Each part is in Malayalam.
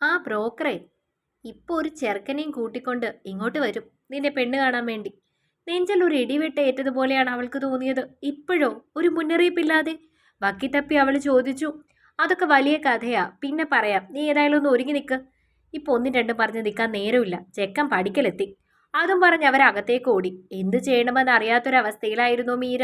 ആ ബ്രോക്കറെ ഇപ്പോൾ ഒരു ചെറുക്കനെയും കൂട്ടിക്കൊണ്ട് ഇങ്ങോട്ട് വരും നിന്നെ പെണ്ണ് കാണാൻ വേണ്ടി. നെഞ്ചൽ ഒരു ഇടിവെട്ട് ഏറ്റതുപോലെയാണ് അവൾക്ക് തോന്നിയത്. ഇപ്പോഴോ? ഒരു മുന്നറിയിപ്പില്ലാതെ? വക്കിത്തപ്പി അവൾ ചോദിച്ചു. അതൊക്കെ വലിയ കഥയാ. പിന്നെ പറയാം. നീ ഏതായാലും ഒന്ന് ഒരുങ്ങി നിൽക്ക് ഇപ്പൊ ഒന്നും രണ്ടും പറഞ്ഞ് നിൽക്കാൻ നേരമില്ല. ചെക്കൻ പഠിക്കലെത്തി അതും പറഞ്ഞ് അവരകത്തേക്ക് ഓടി. എന്ത് ചെയ്യണമെന്ന് അറിയാത്തൊരവസ്ഥയിലായിരുന്നു മീര.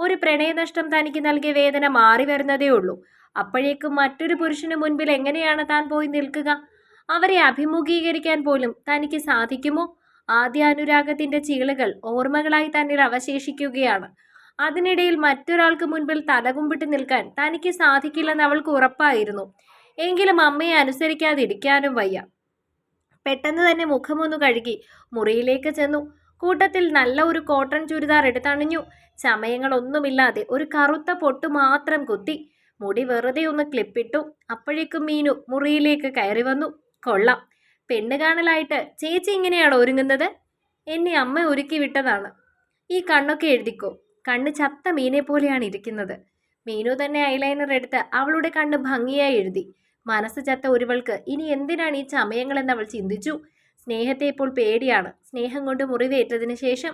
ഒരു പ്രണയനഷ്ടം തനിക്ക് നൽകിയ വേദന മാറി വരുന്നതേ ഉള്ളൂ. അപ്പോഴേക്കും മറ്റൊരു പുരുഷന് മുൻപിൽ എങ്ങനെയാണ് താൻ പോയി നിൽക്കുക? അവരെ അഭിമുഖീകരിക്കാൻ പോലും തനിക്ക് സാധിക്കുമോ? ആദ്യ അനുരാഗത്തിന്റെ ചീളുകൾ ഓർമ്മകളായി തന്നിൽ അവശേഷിക്കുകയാണ്. അതിനിടയിൽ മറ്റൊരാൾക്ക് മുൻപിൽ തലകുമ്പിട്ട് നിൽക്കാൻ തനിക്ക് സാധിക്കില്ലെന്ന് അവൾക്ക് ഉറപ്പായിരുന്നു. എങ്കിലും അമ്മയെ അനുസരിക്കാതിരിക്കാനും വയ്യ. പെട്ടെന്ന് തന്നെ മുഖമൊന്നു കഴുകി മുറിയിലേക്ക് ചെന്നു. കൂട്ടത്തിൽ നല്ല ഒരു കോട്ടൺ ചുരിദാർ എടുത്തണിഞ്ഞു. ചമയങ്ങളൊന്നുമില്ലാതെ ഒരു കറുത്ത പൊട്ട് മാത്രം കുത്തി. മുടി വെറുതെ ഒന്ന് ക്ലിപ്പിട്ടു. അപ്പോഴേക്കും മീനു മുറിയിലേക്ക് കയറി വന്നു. കൊള്ളാം. പെണ്ണ് കാണലായിട്ട് ചേച്ചി ഇങ്ങനെയാണോ ഒരുങ്ങുന്നത്? എന്നെ അമ്മ ഒരുക്കി വിട്ടതാണ്. ഈ കണ്ണൊക്കെ എഴുതിക്കോ. കണ്ണ് ചത്ത മീനെ പോലെയാണ് ഇരിക്കുന്നത്. മീനു തന്നെ ഐലൈനർ എടുത്ത് അവളുടെ കണ്ണ് ഭംഗിയായി എഴുതി. മനസ്സ് ചത്ത ഒരുവൾക്ക് ഇനി എന്തിനാണ് ഈ ചമയങ്ങളെന്ന് അവൾ ചിന്തിച്ചു. സ്നേഹത്തെ ഇപ്പോൾ പേടിയാണ്. സ്നേഹം കൊണ്ട് മുറിവേറ്റതിന് ശേഷം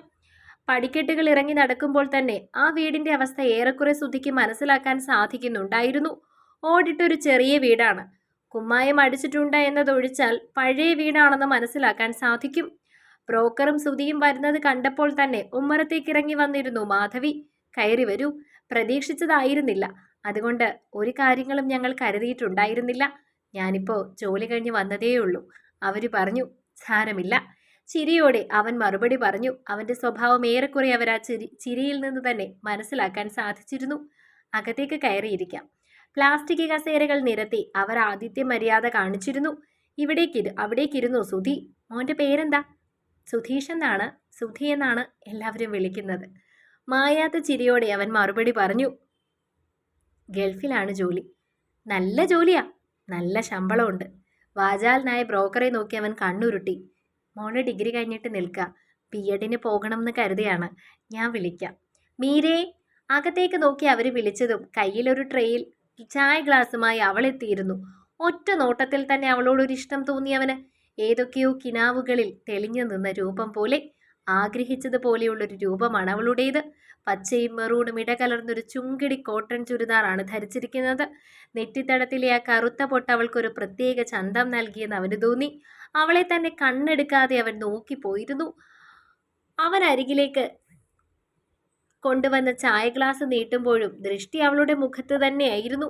പടിക്കെട്ടുകൾ ഇറങ്ങി നടക്കുമ്പോൾ തന്നെ ആ വീടിന്റെ അവസ്ഥ ഏറെക്കുറെ സുധിക്ക് മനസ്സിലാക്കാൻ സാധിക്കുന്നുണ്ടായിരുന്നു. ഓടിട്ടൊരു ചെറിയ വീടാണ്. കുമ്മായം അടിച്ചിട്ടുണ്ട് എന്നതൊഴിച്ചാൽ പഴയ വീടാണെന്ന് മനസ്സിലാക്കാൻ സാധിക്കും. ബ്രോക്കറും സുധിയും വരുന്നത് കണ്ടപ്പോൾ തന്നെ ഉമ്മറത്തേക്ക് ഇറങ്ങി വന്നിരുന്നു മാധവി. കയറി വരൂ. പ്രതീക്ഷിച്ചതായിരുന്നില്ല. അതുകൊണ്ട് ഒരു കാര്യങ്ങളും ഞങ്ങൾ കരുതിയിട്ടുണ്ടായിരുന്നില്ല. ഞാനിപ്പോൾ ജോലി കഴിഞ്ഞ് വന്നതേയുള്ളൂ. അവർ പറഞ്ഞു സാരമില്ല ചിരിയോടെ അവൻ മറുപടി പറഞ്ഞു അവന്റെ സ്വഭാവം ഏറെക്കുറെ അവർ ആ ചിരി ചിരിയിൽ നിന്ന് തന്നെ മനസ്സിലാക്കാൻ സാധിച്ചിരുന്നു. അകത്തേക്ക് കയറിയിരിക്കാം. പ്ലാസ്റ്റിക് കസേരകൾ നിരത്തി അവർ ആദിത്യ മര്യാദ കാണിച്ചിരുന്നു. ഇവിടേക്കിരു അവിടേക്കിരുന്നു സുധി. മോന്റെ പേരെന്താ? സുധീഷ് എന്നാണ് സുധി എന്നാണ് എല്ലാവരും വിളിക്കുന്നത്. മായാത്ത ചിരിയോടെ അവൻ മറുപടി പറഞ്ഞു ഗൾഫിലാണ് ജോലി. നല്ല ജോലിയാ. നല്ല ശമ്പളമുണ്ട്. വാജാൽ നായ ബ്രോക്കറെ നോക്കി അവൻ കണ്ണുരുട്ടി. മോൾ ഡിഗ്രി കഴിഞ്ഞിട്ട് നിൽക്കുക ബി എഡിന് പോകണം എന്ന് കരുതിയാണ്. ഞാൻ വിളിക്കാം. മീരേ അകത്തേക്ക് നോക്കി അവർ വിളിച്ചതും കയ്യിലൊരു ട്രെയിൽ ചായ ഗ്ലാസുമായി അവളെത്തിയിരുന്നു. ഒറ്റ നോട്ടത്തിൽ തന്നെ അവളോടൊരിഷ്ടം തോന്നിയവന് ഏതൊക്കെയോ കിനാവുകളിൽ തെളിഞ്ഞു നിന്ന രൂപം പോലെ ആഗ്രഹിച്ചതുപോലെയുള്ളൊരു രൂപമാണ് അവളുടേത്. പച്ചയും മെറൂണും ഇടകലർന്നൊരു ചുങ്കിടി കോട്ടൺ ചുരിദാറാണ് ധരിച്ചിരിക്കുന്നത്. നെറ്റിത്തടത്തിലെ ആ കറുത്ത പൊട്ട് അവൾക്കൊരു പ്രത്യേക ചന്തം നൽകിയെന്ന് അവന് തോന്നി. അവളെ തന്നെ കണ്ണെടുക്കാതെ അവൻ നോക്കിപ്പോയിരുന്നു. അവൻ അരികിലേക്ക് കൊണ്ടുവന്ന ചായ ഗ്ലാസ് നീട്ടുമ്പോഴും ദൃഷ്ടി അവളുടെ മുഖത്ത് തന്നെയായിരുന്നു.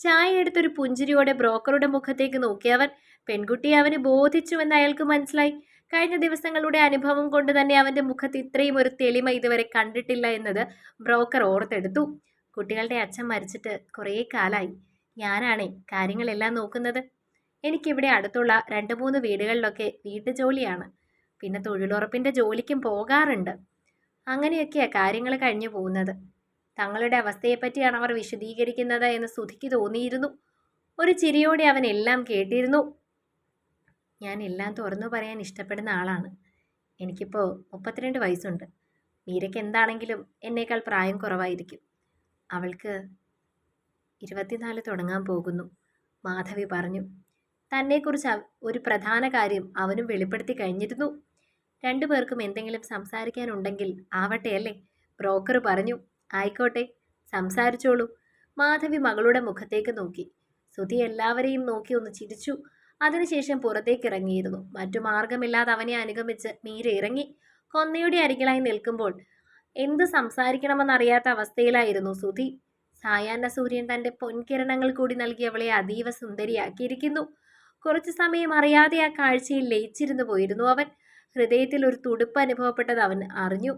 ചായ എടുത്തൊരു പുഞ്ചിരിയോടെ ബ്രോക്കറുടെ മുഖത്തേക്ക് നോക്കിയവൻ പെൺകുട്ടിയെ അവന് ബോധിച്ചുവെന്ന് അയാൾക്ക് മനസ്സിലായി. കഴിഞ്ഞ ദിവസങ്ങളുടെ അനുഭവം കൊണ്ട് തന്നെ അവന്റെ മുഖത്ത് ഇത്രയും ഒരു തെളിമ ഇതുവരെ കണ്ടിട്ടില്ല എന്നത് ബ്രോക്കർ ഓർത്തെടുത്തു. കുട്ടികളുടെ അച്ഛൻ മരിച്ചിട്ട് കുറേ കാലായി. ഞാനാണേ കാര്യങ്ങളെല്ലാം നോക്കുന്നത്. എനിക്കിവിടെ അടുത്തുള്ള രണ്ട് മൂന്ന് വീടുകളിലൊക്കെ വീട്ടു ജോലിയാണ്. പിന്നെ തൊഴിലുറപ്പിന്റെ ജോലിക്കും പോകാറുണ്ട്. അങ്ങനെയൊക്കെയാണ് കാര്യങ്ങൾ കഴിഞ്ഞു പോകുന്നത്. തങ്ങളുടെ അവസ്ഥയെപ്പറ്റിയാണ് അവർ വിശദീകരിക്കുന്നത് എന്ന് സുധിക്ക് തോന്നിയിരുന്നു. ഒരു ചിരിയോടെ അവൻ എല്ലാം കേട്ടിരുന്നു. ഞാൻ എല്ലാം തുറന്നു പറയാൻ ഇഷ്ടപ്പെടുന്ന ആളാണ്. എനിക്കിപ്പോൾ മുപ്പത്തിരണ്ട് വയസ്സുണ്ട്. മീരയ്ക്ക് എന്താണെങ്കിലും എന്നേക്കാൾ പ്രായം കുറവായിരിക്കും. അവൾക്ക് ഇരുപത്തിനാല് തുടങ്ങാൻ പോകുന്നു. മാധവി പറഞ്ഞു തന്നെക്കുറിച്ച് ഒരു പ്രധാന കാര്യം അവനും വെളിപ്പെടുത്തി കഴിഞ്ഞിരുന്നു. രണ്ടു പേർക്കും എന്തെങ്കിലും സംസാരിക്കാനുണ്ടെങ്കിൽ ആവട്ടെ അല്ലേ? ബ്രോക്കർ പറഞ്ഞു ആയിക്കോട്ടെ സംസാരിച്ചോളൂ. മാധവി മകളുടെ മുഖത്തേക്ക് നോക്കി. സുധി എല്ലാവരെയും നോക്കി ഒന്ന് ചിരിച്ചു. അതിനുശേഷം പുറത്തേക്ക് ഇറങ്ങിയിരുന്നു മറ്റു മാർഗമില്ലാതെ അവനെ അനുഗമിച്ച് മീര ഇറങ്ങി കൊന്നയുടെ അരികിലായി നിൽക്കുമ്പോൾ എന്ത് സംസാരിക്കണമെന്നറിയാത്ത അവസ്ഥയിലായിരുന്നു സുധി. സായാഹ്ന സൂര്യൻ തന്റെ പൊൻകിരണങ്ങൾ കൂടി നൽകി അവളെ അതീവ സുന്ദരിയാക്കിയിരിക്കുന്നു. കുറച്ചു സമയം അറിയാതെ ആ കാഴ്ചയിൽ ലയിച്ചിരുന്നു പോയിരുന്നു അവൻ. ഹൃദയത്തിൽ ഒരു തുടുപ്പ് അനുഭവപ്പെട്ടത് അവൻ അറിഞ്ഞു.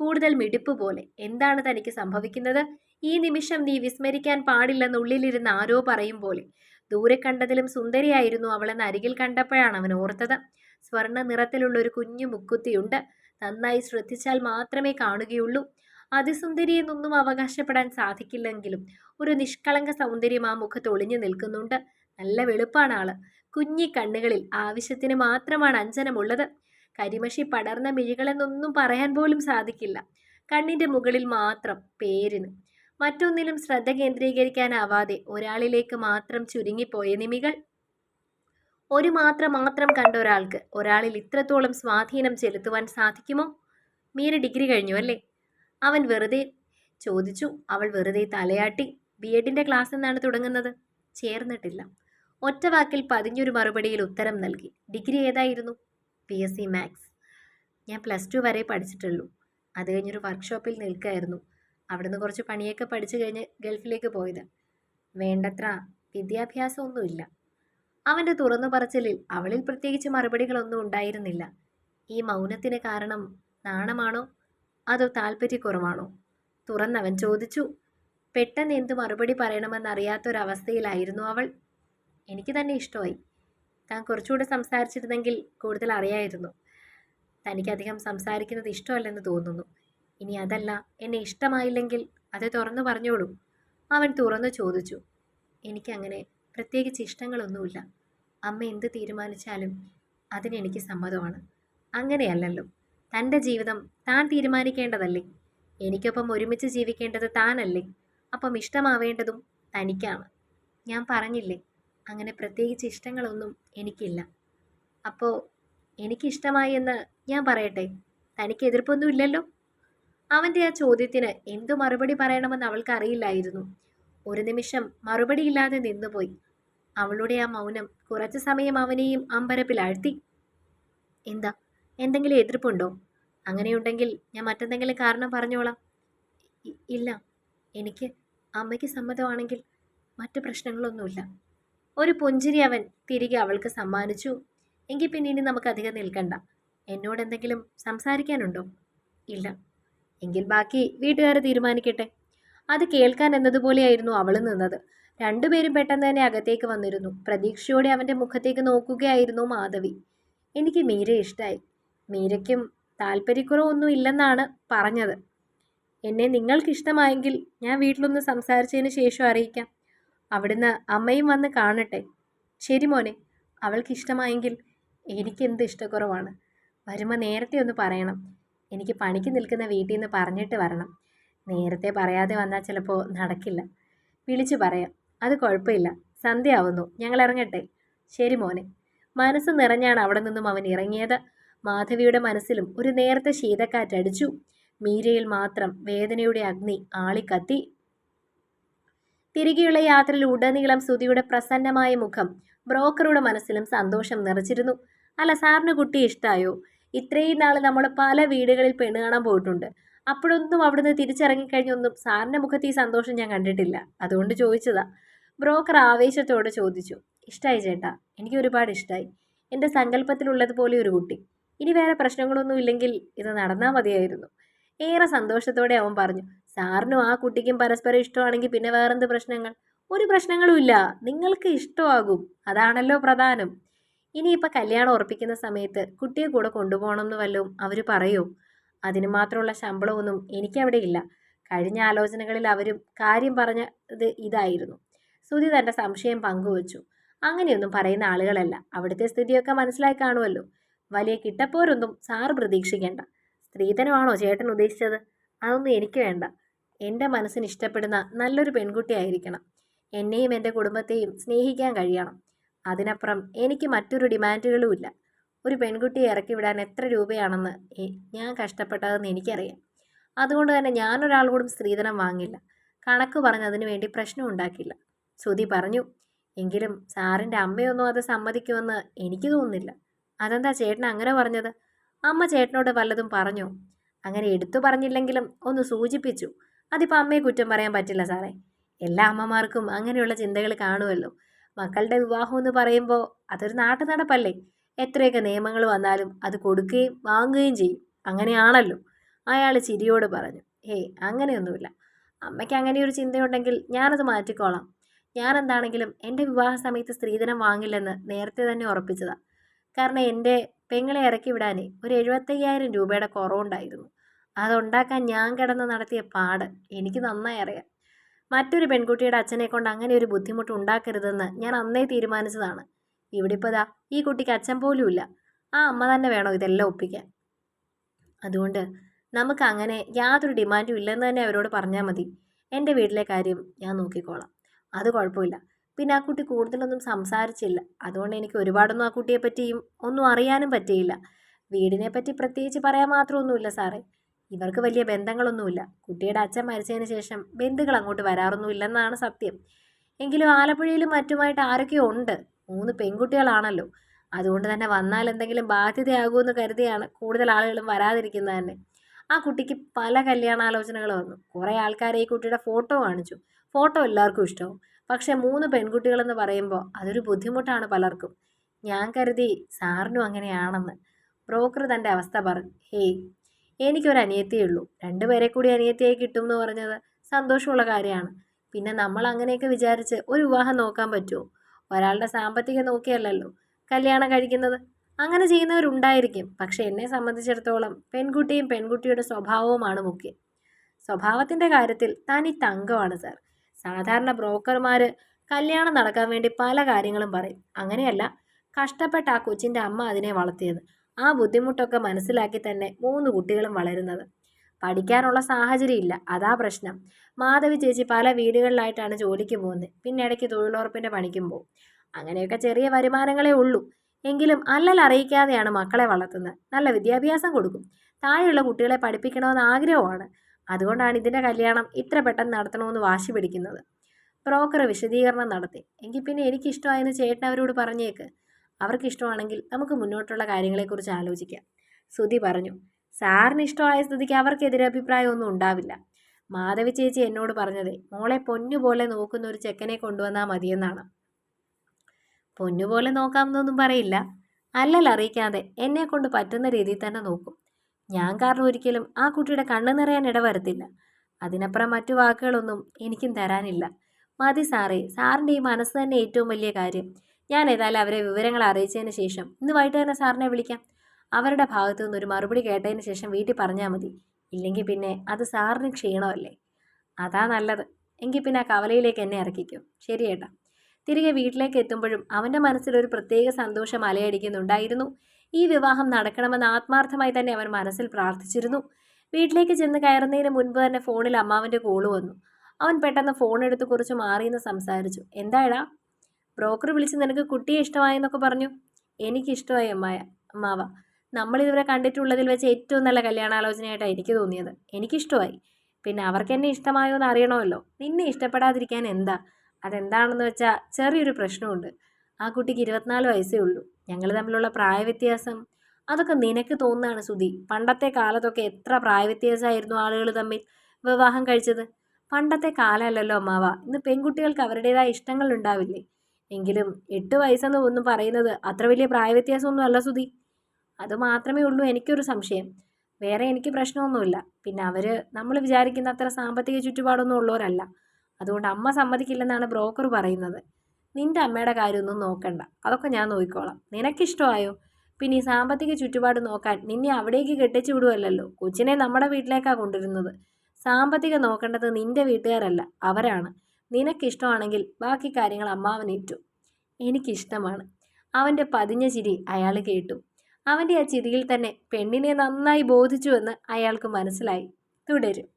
കൂടുതൽ മിടിപ്പ് പോലെ. എന്താണ് തനിക്ക് സംഭവിക്കുന്നത്? ഈ നിമിഷം നീ വിസ്മരിക്കാൻ പാടില്ലെന്ന് ഉള്ളിലിരുന്ന് ആരോ പറയും പോലെ. ദൂരെ കണ്ടതിലും സുന്ദരിയായിരുന്നു അവളെന്ന് അരികിൽ കണ്ടപ്പോഴാണ് അവൻ ഓർത്തത്. സ്വർണ നിറത്തിലുള്ള ഒരു കുഞ്ഞു മുക്കുത്തിയുണ്ട്. നന്നായി ശ്രദ്ധിച്ചാൽ മാത്രമേ കാണുകയുള്ളൂ. അതിസുന്ദരി എന്നൊന്നും അവകാശപ്പെടാൻ സാധിക്കില്ലെങ്കിലും ഒരു നിഷ്കളങ്ക സൗന്ദര്യം ആ മുഖത്ത് ഒളിഞ്ഞു നിൽക്കുന്നുണ്ട്. നല്ല വെളുപ്പാണ് ആൾ. കുഞ്ഞി കണ്ണുകളിൽ ആവശ്യത്തിന് മാത്രമാണ് അഞ്ജനമുള്ളത്. കരിമഷി പടർന്ന മിഴികളെന്നൊന്നും പറയാൻ പോലും സാധിക്കില്ല. കണ്ണിന്റെ മുകളിൽ മാത്രം പേരിന്. മറ്റൊന്നിലും ശ്രദ്ധ കേന്ദ്രീകരിക്കാനാവാതെ ഒരാളിലേക്ക് മാത്രം ചുരുങ്ങിപ്പോയ നിമികൾ. ഒരു മാത്രം മാത്രം കണ്ട ഒരാൾക്ക് ഒരാളിൽ ഇത്രത്തോളം സ്വാധീനം ചെലുത്തുവാൻ സാധിക്കുമോ? മീര ഡിഗ്രി കഴിഞ്ഞു അല്ലേ? അവൻ വെറുതെ ചോദിച്ചു. അവൾ വെറുതെ തലയാട്ടി. ബി എഡിന്റെ ക്ലാസ് എന്നാണ് തുടങ്ങുന്നത്? ചേർന്നിട്ടില്ല. ഒറ്റ വാക്കിൽ പതിഞ്ഞൊരു മറുപടിയിൽ ഉത്തരം നൽകി. ഡിഗ്രി ഏതായിരുന്നു? P S C maths. ഞാൻ പ്ലസ് ടു വരെ പഠിച്ചിട്ടുള്ളൂ. അത് കഴിഞ്ഞൊരു വർക്ക്ഷോപ്പിൽ നിൽക്കുകയായിരുന്നു. അവിടുന്ന് കുറച്ച് പണിയൊക്കെ പഠിച്ചു കഴിഞ്ഞ് ഗൾഫിലേക്ക് പോയത്. വേണ്ടത്ര വിദ്യാഭ്യാസമൊന്നുമില്ല. അവന്റെ തുറന്നു പറച്ചിലിൽ അവളിൽ പ്രത്യേകിച്ച് മറുപടികളൊന്നും ഉണ്ടായിരുന്നില്ല. ഈ മൗനത്തിന് കാരണം നാണമാണോ? അതോ താല്പര്യക്കുറവാണോ തുറന്നവൻ ചോദിച്ചു. പെട്ടെന്ന് എന്ത് മറുപടി പറയണമെന്നറിയാത്തൊരവസ്ഥയിലായിരുന്നു അവൾ. എനിക്ക് തന്നെ ഇഷ്ടമായി. താൻ കുറച്ചുകൂടെ സംസാരിച്ചിരുന്നെങ്കിൽ കൂടുതൽ അറിയായിരുന്നു. തനിക്കധികം സംസാരിക്കുന്നത് ഇഷ്ടമല്ലെന്ന് തോന്നുന്നു. ഇനി അതല്ല. എന്നെ ഇഷ്ടമായില്ലെങ്കിൽ അത് തുറന്നു പറഞ്ഞോളൂ. അവൻ തുറന്നു ചോദിച്ചു. എനിക്കങ്ങനെ പ്രത്യേകിച്ച് ഇഷ്ടങ്ങളൊന്നുമില്ല. അമ്മ എന്ത് തീരുമാനിച്ചാലും അതിനെനിക്ക് സമ്മതമാണ്. അങ്ങനെയല്ലല്ലോ. തന്റെ ജീവിതം താൻ തീരുമാനിക്കേണ്ടതല്ലേ? എനിക്കൊപ്പം ഒരുമിച്ച് ജീവിക്കേണ്ടത് താനല്ലേ? അപ്പം ഇഷ്ടമാവേണ്ടതും തനിക്കാണ്. ഞാൻ പറഞ്ഞില്ലേ അങ്ങനെ പ്രത്യേകിച്ച് ഇഷ്ടങ്ങളൊന്നും എനിക്കില്ല. അപ്പോൾ എനിക്കിഷ്ടമായി എന്ന് ഞാൻ പറയട്ടെ? തനിക്ക് എതിർപ്പൊന്നും ഇല്ലല്ലോ അവന്റെ ആ ചോദ്യത്തിന് എന്തു മറുപടി പറയണമെന്ന് അവൾക്ക് അറിയില്ലായിരുന്നു. ഒരു നിമിഷം മറുപടിയില്ലാതെ നിന്നുപോയി. അവളുടെ ആ മൗനം കുറച്ചു സമയം അവനെയും അമ്പരപ്പിലാഴ്ത്തി എന്താ? എന്തെങ്കിലും എതിർപ്പുണ്ടോ? അങ്ങനെയുണ്ടെങ്കിൽ ഞാൻ മറ്റെന്തെങ്കിലും കാരണം പറഞ്ഞോളാം. ഇല്ല. എനിക്ക് അമ്മയ്ക്ക് സമ്മതമാണെങ്കിൽ മറ്റു പ്രശ്നങ്ങളൊന്നുമില്ല. ഒരു പുഞ്ചിരി അവൻ തിരികെ അവൾക്ക് സമ്മാനിച്ചു. എങ്കിൽ പിന്നെ ഇനി നമുക്ക് അധികം നിൽക്കണ്ട. എന്നോട് എന്തെങ്കിലും സംസാരിക്കാനുണ്ടോ? ഇല്ല. എങ്കിൽ ബാക്കി വീട്ടുകാർ തീരുമാനിക്കട്ടെ. അത് കേൾക്കാൻ എന്നതുപോലെയായിരുന്നു അവൾ നിന്നത്. രണ്ടുപേരും പെട്ടെന്ന് തന്നെ അകത്തേക്ക് വന്നിരുന്നു. പ്രതീക്ഷയോടെ അവന്റെ മുഖത്തേക്ക് നോക്കുകയായിരുന്നു മാധവി. എനിക്ക് മീര ഇഷ്ടമായി മീരയ്ക്കും താല്പര്യക്കുറവൊന്നും ഇല്ലെന്നാണ് പറഞ്ഞത്. എന്നെ നിങ്ങൾക്കിഷ്ടമായെങ്കിൽ ഞാൻ വീട്ടിലൊന്ന് സംസാരിച്ചതിന് ശേഷം അറിയിക്കാം. അവിടുന്ന് അമ്മയും വന്ന് കാണട്ടെ. ശരി മോനെ അവൾക്കിഷ്ടമായെങ്കിൽ എനിക്കെന്ത് ഇഷ്ടക്കുറവാണ്. വരുമ്പോൾ നേരത്തെ ഒന്ന് പറയണം. എനിക്ക് പണിക്ക് നിൽക്കുന്ന വീട്ടിൽ നിന്ന് പറഞ്ഞിട്ട് വരണം. നേരത്തെ പറയാതെ വന്നാൽ ചിലപ്പോൾ നടക്കില്ല. വിളിച്ചു പറയാം. അത് കുഴപ്പമില്ല സന്ധ്യ ആവുന്നു ഞങ്ങൾ ഇറങ്ങട്ടെ. ശരി മോനെ. മനസ്സ് നിറഞ്ഞാണ് അവിടെ നിന്നും അവൻ ഇറങ്ങിയത്. മാധവിയുടെ മനസ്സിലും ഒരു നേരത്തെ ശീതക്കാറ്റടിച്ചു മീരയിൽ മാത്രം വേദനയുടെ അഗ്നി ആളിക്കത്തി. തിരികെയുള്ള യാത്രയിൽ ഉടനീളം സുധിയുടെ പ്രസന്നമായ മുഖം ബ്രോക്കറുടെ മനസ്സിലും സന്തോഷം നിറച്ചിരുന്നു. അല്ല സാറിന് കുട്ടി ഇഷ്ടമായോ ഇത്രയും നാൾ നമ്മൾ പല വീടുകളിൽ പെണ്ണ് കാണാൻ പോയിട്ടുണ്ട്. അപ്പോഴൊന്നും അവിടുന്ന് തിരിച്ചിറങ്ങിക്കഴിഞ്ഞൊന്നും സാറിന്റെ മുഖത്ത് ഈ സന്തോഷം ഞാൻ കണ്ടിട്ടില്ല. അതുകൊണ്ട് ചോദിച്ചതാ. ബ്രോക്കർ ആവേശത്തോടെ ചോദിച്ചു. ഇഷ്ടമായി ചേട്ടാ എനിക്ക് ഒരുപാട് ഇഷ്ടമായി എന്റെ സങ്കല്പത്തിലുള്ളതുപോലെ ഒരു കുട്ടി. ഇനി വേറെ പ്രശ്നങ്ങളൊന്നും ഇല്ലെങ്കിൽ ഇത് നടന്നാൽ മതിയായിരുന്നു. ഏറെ സന്തോഷത്തോടെ അവൻ പറഞ്ഞു സാറിനും ആ കുട്ടിക്കും പരസ്പരം ഇഷ്ടമാണെങ്കിൽ പിന്നെ വേറെന്ത് പ്രശ്നങ്ങൾ? ഒരു പ്രശ്നങ്ങളുമില്ല നിങ്ങൾക്ക് ഇഷ്ടമാകും. അതാണല്ലോ പ്രധാനം. ഇനിയിപ്പോൾ കല്യാണം ഉറപ്പിക്കുന്ന സമയത്ത് കുട്ടിയെ കൂടെ കൊണ്ടുപോകണം എന്ന് വല്ലതും അവർ പറയൂ? അതിന് മാത്രമുള്ള ശമ്പളമൊന്നും എനിക്കവിടെ ഇല്ല. കഴിഞ്ഞ ആലോചനകളിൽ അവരും കാര്യം പറഞ്ഞത് ഇതായിരുന്നു. സുധി തന്റെ സംശയം പങ്കുവച്ചു. അങ്ങനെയൊന്നും പറയുന്ന ആളുകളല്ല. അവിടുത്തെ സ്ഥിതിയൊക്കെ മനസ്സിലായി കാണുമല്ലോ വലിയ കിട്ടപ്പോരൊന്നും സാറ് പ്രതീക്ഷിക്കേണ്ട. സ്ത്രീധനമാണോ ചേട്ടൻ ഉദ്ദേശിച്ചത്? അതൊന്നും എനിക്ക് വേണ്ട. എന്റെ മനസ്സിന് ഇഷ്ടപ്പെടുന്ന നല്ലൊരു പെൺകുട്ടിയായിരിക്കണം. എന്നെയും എന്റെ കുടുംബത്തെയും സ്നേഹിക്കാൻ കഴിയണം. അതിനപ്പുറം എനിക്ക് മറ്റൊരു ഡിമാൻഡുകളുമില്ല ഒരു പെൺകുട്ടിയെ ഇറക്കി വിടാൻ എത്ര രൂപയാണെന്ന് ഞാൻ കഷ്ടപ്പെട്ടതെന്ന് എനിക്കറിയാം. അതുകൊണ്ട് തന്നെ ഞാനൊരാളോടും സ്ത്രീധനം വാങ്ങില്ല. കണക്ക് പറഞ്ഞതിന് വേണ്ടി പ്രശ്നം ഉണ്ടാക്കില്ല. ശ്രുതി പറഞ്ഞു എങ്കിലും സാറിന്റെ അമ്മയൊന്നും അത് സമ്മതിക്കുമെന്ന് എനിക്ക് തോന്നുന്നില്ല. അതെന്താ ചേട്ടൻ അങ്ങനെ പറഞ്ഞത്? അമ്മ ചേട്ടനോട് വല്ലതും പറഞ്ഞോ? അങ്ങനെ എടുത്തു പറഞ്ഞില്ലെങ്കിലും ഒന്ന് സൂചിപ്പിച്ചു. അതിപ്പോൾ അമ്മയെ കുറ്റം പറയാൻ പറ്റില്ല സാറേ. എല്ലാ അമ്മമാർക്കും അങ്ങനെയുള്ള ചിന്തകൾ കാണുമല്ലോ. മക്കളുടെ വിവാഹം എന്ന് പറയുമ്പോൾ അതൊരു നാട്ടു നടപ്പല്ലേ എത്രയൊക്കെ നിയമങ്ങൾ വന്നാലും അത് കൊടുക്കുകയും വാങ്ങുകയും ചെയ്യും. അങ്ങനെയാണല്ലോ. അയാൾ ചിരിയോട് പറഞ്ഞു ഹേ അങ്ങനെയൊന്നുമില്ല. അമ്മയ്ക്ക് അങ്ങനെ ഒരു ചിന്തയുണ്ടെങ്കിൽ ഞാനത് മാറ്റിക്കോളാം. ഞാൻ എന്താണെങ്കിലും എന്റെ വിവാഹ സമയത്ത് സ്ത്രീധനം വാങ്ങില്ലെന്ന് നേരത്തെ തന്നെ ഉറപ്പിച്ചതാ. കാരണം എന്റെ പെങ്ങളെ ഇറക്കി വിടാനേ ഒരു എഴുപത്തയ്യായിരം രൂപയുടെ കുറവുണ്ടായിരുന്നു. അതുണ്ടാക്കാൻ ഞാൻ കിടന്ന് നടത്തിയ പാട് എനിക്ക് നന്നായി അറിയാം. മറ്റൊരു പെൺകുട്ടിയുടെ അച്ഛനെ കൊണ്ട് അങ്ങനെ ഒരു ബുദ്ധിമുട്ട് ഉണ്ടാക്കരുതെന്ന് ഞാൻ അന്നേ തീരുമാനിച്ചതാണ്. ഇവിടെ ഇപ്പോൾ ദാ ഈ കുട്ടിക്ക് അച്ഛൻ പോലുമില്ല ആ അമ്മ തന്നെ വേണോ ഇതെല്ലാം ഒപ്പിക്കാൻ? അതുകൊണ്ട് നമുക്ക് അങ്ങനെ യാതൊരു ഡിമാൻഡും ഇല്ലെന്ന് തന്നെ അവരോട് പറഞ്ഞാൽ മതി. എന്റെ വീട്ടിലെ കാര്യം ഞാൻ നോക്കിക്കോളാം. അത് കുഴപ്പമില്ല. പിന്നെ ആ കുട്ടി കൂടുതലൊന്നും സംസാരിച്ചില്ല. അതുകൊണ്ട് എനിക്ക് ഒരുപാടൊന്നും ആ കുട്ടിയെ പറ്റിയും ഒന്നും അറിയാനും പറ്റിയില്ല. വീടിനെ പറ്റി പ്രത്യേകിച്ച് പറയാൻ മാത്രമൊന്നുമില്ല സാറേ. ഇവർക്ക് വലിയ ബന്ധങ്ങളൊന്നുമില്ല. കുട്ടിയുടെ അച്ഛൻ മരിച്ചതിന് ശേഷം ബന്ധുക്കൾ അങ്ങോട്ട് വരാറൊന്നുമില്ലെന്നാണ് സത്യം. എങ്കിലും ആലപ്പുഴയിലും മറ്റുമായിട്ട് ആരൊക്കെയോ ഉണ്ട്. മൂന്ന് പെൺകുട്ടികളാണല്ലോ. അതുകൊണ്ട് തന്നെ വന്നാൽ എന്തെങ്കിലും ബാധ്യതയാകുമെന്ന് കരുതിയാണ് കൂടുതൽ ആളുകളും വരാതിരിക്കുന്നത് തന്നെ ആ കുട്ടിക്ക് പല കല്യാണാലോചനകൾ വന്നു. കുറേ ആൾക്കാരെ ഈ കുട്ടിയുടെ ഫോട്ടോ കാണിച്ചു. ഫോട്ടോ എല്ലാവർക്കും ഇഷ്ടവും. പക്ഷേ മൂന്ന് പെൺകുട്ടികളെന്ന് പറയുമ്പോൾ അതൊരു ബുദ്ധിമുട്ടാണ് പലർക്കും. ഞാൻ കരുതി സാറിനും അങ്ങനെയാണെന്ന്. ബ്രോക്കർ തന്റെ അവസ്ഥ പറഞ്ഞു. ഹേയ് എനിക്കൊരു അനിയത്തിയേ ഉള്ളൂ രണ്ടുപേരെ കൂടി അനിയത്തിയായി കിട്ടും എന്ന് പറഞ്ഞത് സന്തോഷമുള്ള കാര്യമാണ്. പിന്നെ നമ്മൾ അങ്ങനെയൊക്കെ വിചാരിച്ച് ഒരു വിവാഹം നോക്കാൻ പറ്റുമോ? ഒരാളുടെ സാമ്പത്തികം നോക്കിയല്ലല്ലോ? കല്യാണം കഴിക്കുന്നത്? അങ്ങനെ ചെയ്യുന്നവരുണ്ടായിരിക്കും. പക്ഷെ എന്നെ സംബന്ധിച്ചിടത്തോളം പെൺകുട്ടിയും പെൺകുട്ടിയുടെ സ്വഭാവവുമാണ് മുഖ്യം. സ്വഭാവത്തിന്റെ കാര്യത്തിൽ ഈ തങ്കമാണ് സാർ. സാധാരണ ബ്രോക്കർമാർ കല്യാണം നടക്കാൻ വേണ്ടി പല കാര്യങ്ങളും പറയും. അങ്ങനെയല്ല കഷ്ടപ്പെട്ട ആ കൊച്ചിന്റെ അമ്മ അതിനെ വളർത്തിയത്. ആ ബുദ്ധിമുട്ടൊക്കെ മനസ്സിലാക്കി തന്നെ മൂന്ന് കുട്ടികളും വളരുന്നത്. പഠിക്കാനുള്ള സാഹചര്യം ഇല്ല അതാ പ്രശ്നം. മാധവി ചേച്ചി പല വീടുകളിലായിട്ടാണ് ജോലിക്ക് പോകുന്നത്. പിന്നെ ഇടയ്ക്ക് തൊഴിലുറപ്പിന്റെ പണിക്കും പോകും. അങ്ങനെയൊക്കെ ചെറിയ വരുമാനങ്ങളേ ഉള്ളൂ. എങ്കിലും അല്ലൽ അറിയിക്കാതെയാണ് മക്കളെ വളർത്തുന്നത്. നല്ല വിദ്യാഭ്യാസം കൊടുക്കും. താഴെയുള്ള കുട്ടികളെ പഠിപ്പിക്കണമെന്ന് ആഗ്രഹമാണ്. അതുകൊണ്ടാണ് ഇതിന്റെ കല്യാണം ഇത്ര പെട്ടെന്ന് നടത്തണമെന്ന് വാശി പിടിക്കുന്നത്. ബ്രോക്കർ വിശദീകരണം നടത്തി. എങ്കിൽ പിന്നെ എനിക്കിഷ്ടമായെന്ന് ചേട്ടൻ അവരോട് പറഞ്ഞേക്ക്. അവർക്കിഷ്ടമാണെങ്കിൽ നമുക്ക് മുന്നോട്ടുള്ള കാര്യങ്ങളെക്കുറിച്ച് ആലോചിക്കാം. സുധി പറഞ്ഞു സാറിന് ഇഷ്ടമായ സ്ഥിതിക്ക് അവർക്ക് എതിരഭിപ്രായമൊന്നും ഉണ്ടാവില്ല. മാധവി ചേച്ചി എന്നോട് പറഞ്ഞത് മോളെ പൊന്നുപോലെ നോക്കുന്ന ഒരു ചെക്കനെ കൊണ്ടുവന്നാൽ മതിയെന്നാണ്. പൊന്നുപോലെ നോക്കാമെന്നൊന്നും പറയില്ല. അല്ലല്ല അറിയിക്കാതെ എന്നെ കൊണ്ട് പറ്റുന്ന രീതിയിൽ തന്നെ നോക്കും. ഞാൻ കാരണം ഒരിക്കലും ആ കുട്ടിയുടെ കണ്ണു നിറയാൻ ഇടവരത്തില്ല. അതിനപ്പുറം മറ്റു വാക്കുകളൊന്നും എനിക്കും തരാനില്ല. മതി സാറേ സാറിന്റെ ഈ മനസ്സ് തന്നെ ഏറ്റവും വലിയ കാര്യം. ഞാൻ ഏതായാലും അവരെ വിവരങ്ങൾ അറിയിച്ചതിന് ശേഷം ഇന്ന് വൈകിട്ട് തന്നെ സാറിനെ വിളിക്കാം. അവരുടെ ഭാഗത്തു ഒരു മറുപടി കേട്ടതിന് ശേഷം വീട്ടിൽ പറഞ്ഞാൽ മതി. ഇല്ലെങ്കിൽ പിന്നെ അത് സാറിന് ക്ഷീണമല്ലേ? അതാ നല്ലത്. എങ്കിൽ പിന്നെ ആ കവലയിലേക്ക് എന്നെ ഇറക്കിക്കും. ശരി ഏട്ടാ. തിരികെ വീട്ടിലേക്ക് എത്തുമ്പോഴും അവന്റെ മനസ്സിലൊരു പ്രത്യേക സന്തോഷം അലയടിക്കുന്നുണ്ടായിരുന്നു. ഈ വിവാഹം നടക്കണമെന്ന് ആത്മാർത്ഥമായി തന്നെ അവൻ മനസ്സിൽ പ്രാർത്ഥിച്ചിരുന്നു. വീട്ടിലേക്ക് ചെന്ന് കയറുന്നതിന് മുൻപ് തന്നെ ഫോണിൽ അമ്മാവന്റെ കോൾ വന്നു. അവൻ പെട്ടെന്ന് ഫോൺ എടുത്ത് കുറച്ച് മാറിയെന്ന് സംസാരിച്ചു. എന്തായടാ ബ്രോക്കർ വിളിച്ച് നിനക്ക് കുട്ടിയെ ഇഷ്ടമായെന്നൊക്കെ പറഞ്ഞു. എനിക്കിഷ്ടമായി അമ്മായ അമ്മാവ. നമ്മളിതുവരെ കണ്ടിട്ടുള്ളതിൽ വെച്ച് ഏറ്റവും നല്ല കല്യാണാലോചനയായിട്ടാണ് എനിക്ക് തോന്നിയത്. എനിക്കിഷ്ടമായി. പിന്നെ അവർക്ക് എന്നെ ഇഷ്ടമായോ എന്ന് അറിയണമല്ലോ നിന്നെ ഇഷ്ടപ്പെടാതിരിക്കാൻ എന്താ? അതെന്താണെന്ന് വെച്ചാൽ ചെറിയൊരു പ്രശ്നമുണ്ട്. ആ കുട്ടിക്ക് ഇരുപത്തിനാല് വയസ്സേ ഉള്ളൂ. ഞങ്ങൾ തമ്മിലുള്ള പ്രായവ്യത്യാസം അതൊക്കെ നിനക്ക് തോന്നുന്നതാണ് സുധി. പണ്ടത്തെ കാലത്തൊക്കെ എത്ര പ്രായവ്യത്യാസമായിരുന്നു ആളുകൾ തമ്മിൽ വിവാഹം കഴിച്ചത്. പണ്ടത്തെ കാലമല്ലല്ലോ അമ്മാവ. ഇന്ന് പെൺകുട്ടികൾക്ക് അവരുടേതായ ഇഷ്ടങ്ങൾ ഉണ്ടാവില്ലേ? എങ്കിലും എട്ട് വയസ്സെന്ന് ഒന്നും പറയുന്നത് അത്ര വലിയ പ്രായവ്യത്യാസമൊന്നും അല്ല സുധി. അത് മാത്രമേ ഉള്ളൂ എനിക്കൊരു സംശയം. വേറെ എനിക്ക് പ്രശ്നമൊന്നുമില്ല. പിന്നെ അവർ നമ്മൾ വിചാരിക്കുന്ന അത്ര സാമ്പത്തിക ചുറ്റുപാടൊന്നും ഉള്ളവരല്ല. അതുകൊണ്ട് അമ്മ സമ്മതിക്കില്ലെന്നാണ് ബ്രോക്കർ പറയുന്നത്. നിന്റെ അമ്മയുടെ കാര്യമൊന്നും നോക്കണ്ട. അതൊക്കെ ഞാൻ നോക്കിക്കോളാം. നിനക്കിഷ്ടമായോ? പിന്നെ ഈ സാമ്പത്തിക ചുറ്റുപാട് നോക്കാൻ നിന്നെ അവിടേക്ക് കെട്ടിച്ചു വിടുമല്ലോ കൊച്ചിനെ നമ്മുടെ വീട്ടിലേക്കാണ് കൊണ്ടുവരുന്നത്. സാമ്പത്തികം നോക്കേണ്ടത് നിന്റെ വീട്ടുകാരല്ല അവരാണ്. നിനക്കിഷ്ടമാണെങ്കിൽ ബാക്കി കാര്യങ്ങൾ അമ്മാവനേറ്റു എനിക്കിഷ്ടമാണ്. അവന്റെ പതിഞ്ഞ ചിരി അയാൾ കേട്ടു. അവന്റെ ആ ചിരിയിൽ തന്നെ പെണ്ണിനെ നന്നായി ബോധിച്ചുവെന്ന് അയാൾക്ക് മനസ്സിലായി. തുടരും.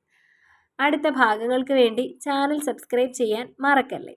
അടുത്ത ഭാഗങ്ങൾക്ക് വേണ്ടി ചാനൽ സബ്സ്ക്രൈബ് ചെയ്യാൻ മറക്കല്ലേ?